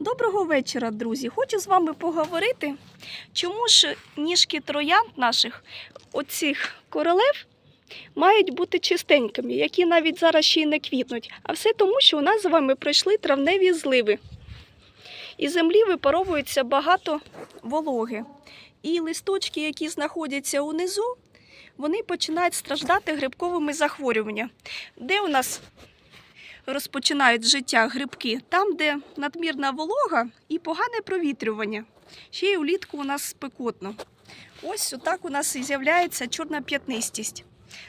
Доброго вечора, друзі. Хочу з вами поговорити, чому ж ніжки троянд наших, оцих королев, мають бути чистенькими, які навіть зараз ще й не квітнуть. А все тому, що у нас з вами пройшли травневі зливи. Із землі випаровується багато вологи. І листочки, які знаходяться унизу, вони починають страждати грибковими захворюваннями. Де у нас розпочинають життя грибки там, де надмірна волога і погане провітрювання. Ще й улітку у нас спекотно. Ось отак у нас і з'являється чорна п'ятнистість.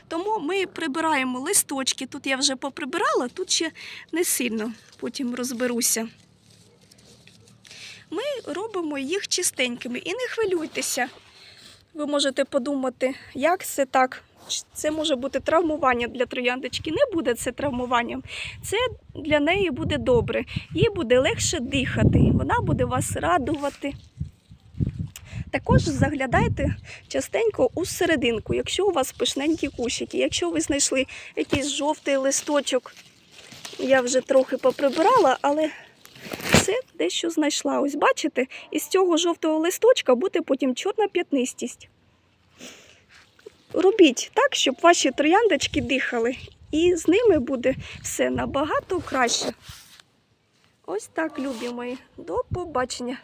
Тому ми прибираємо листочки. Тут я вже поприбирала, тут ще не сильно, потім розберуся. Ми робимо їх чистенькими і не хвилюйтеся. Ви можете подумати, як це так? Це може бути травмування для трояндочки. Не буде це травмуванням. Це для неї буде добре. Їй буде легше дихати. Вона буде вас радувати. Також заглядайте частенько у серединку, якщо у вас пишненькі кущики. Якщо ви знайшли якийсь жовтий листочок, я вже трохи поприбирала, але все дещо знайшла. Ось бачите, із цього жовтого листочка буде потім чорна п'ятнистість. Робіть так, щоб ваші трояндочки дихали, і з ними буде все набагато краще. Ось так, любі мої. До побачення.